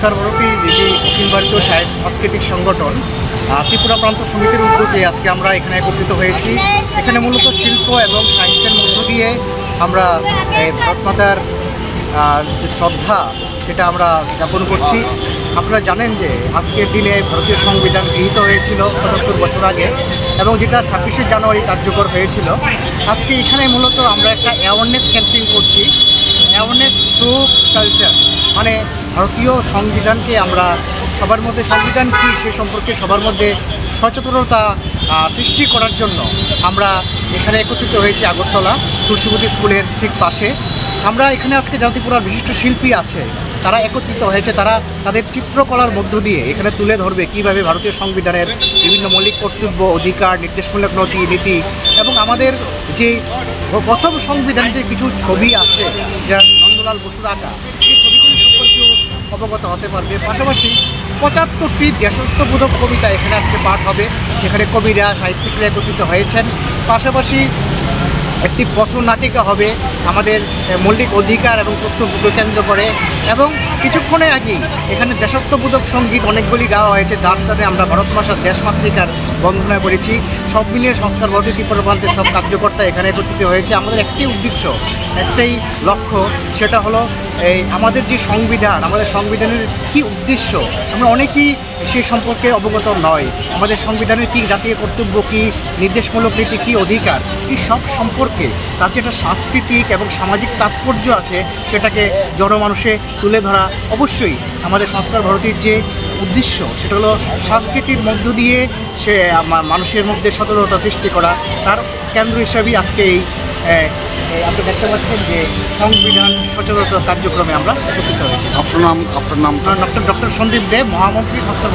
সংস্কার ভারতী যে অখিল ভারতীয় সাংস্কৃতিক সংগঠন। ত্রিপুরা প্রান্ত সমিতির উদ্যোগে আজকে আমরা এখানে একত্রিত হয়েছি। এখানে মূলত শিল্প এবং সাহিত্যের মধ্য দিয়ে আমরা এই ভারত মাতার যে শ্রদ্ধা, সেটা আমরা জ্ঞাপন করছি। আপনারা জানেন যে আজকের দিনে ভারতীয় সংবিধান গৃহীত হয়েছিল পঁচাত্তর বছর আগে এবং যেটা ছাব্বিশে জানুয়ারি কার্যকর হয়েছিল। আজকে এখানে মূলত আমরা একটা অ্যাওয়ারনেস ক্যাম্পেইন করছি। অ্যাওয়ারনেস থ্রু কালচার মানে ভারতীয় সংবিধানকে আমরা সবার মধ্যে, সংবিধান কী সে সম্পর্কে সবার মধ্যে সচেতনতা সৃষ্টি করার জন্য আমরা এখানে একত্রিত হয়েছি আগরতলা তুলসীবতী স্কুলের ঠিক পাশে। আমরা এখানে আজকে জাতিপুরার বিশিষ্ট শিল্পী আছে, তারা একত্রিত হয়েছে, তারা তাদের চিত্রকলার মধ্য দিয়ে এখানে তুলে ধরবে কীভাবে ভারতীয় সংবিধানের বিভিন্ন মৌলিক কর্তব্য, অধিকার, নির্দেশমূলক নথি, নীতি এবং আমাদের যে প্রথম সংবিধানে যে কিছু ছবি আছে যা নন্দলাল বসুর আঁকা অবগত হতে পারবে। পাশাপাশি পঁচাত্তরটি দেশত্ববোধক কবিতা এখানে আজকে পাঠ হবে। যেখানে কবিরা, সাহিত্যিকরা একত্রিত হয়েছেন। পাশাপাশি একটি পথনাটিকা হবে আমাদের মৌলিক অধিকার এবং তথ্যকে কেন্দ্র করে এবং কিছুক্ষণে আগেই এখানে দেশত্ববোধক সংগীত অনেকগুলি গাওয়া হয়েছে। যার সাথে আমরা ভারত ভাষার দেশমাতৃকার বন্ধনা করেছি সব মিলিয়ে সংস্কার ভারতী ত্রিপুরা প্রান্তের সব কার্যকর্তা এখানে একত্রিত হয়েছে। আমাদের একটি উদ্দেশ্য, একটাই লক্ষ্য, সেটা হলো এই আমাদের যে সংবিধান, আমাদের সংবিধানের কি উদ্দেশ্য, আমরা অনেকেই সে সম্পর্কে অবগত নয়। আমাদের সংবিধানের কী জাতীয় কর্তব্য, কী নির্দেশমূলক নীতি, কী অধিকার, এই সব সম্পর্কে তার যেটা সাংস্কৃতিক এবং সামাজিক তাৎপর্য আছে, সেটাকে জনমানুষে তুলে ধরা অবশ্যই আমাদের সংস্কার ভারতীর যে উদ্দেশ্য সেটা হলো সংস্কৃতির মধ্য দিয়ে সে মানুষের মধ্যে সচেতনতা সৃষ্টি করা। তার কেন্দ্র হিসাবেই আজকে এই আপনি দেখতে পাচ্ছেন যে সংবিধান সচেতনতা কার্যক্রমে আমরা উপকৃত হয়েছি। আপনার নাম আপনার নাম ডক্টর ডক্টর সন্দীপ দেব মহামন্ত্রী সংস্কার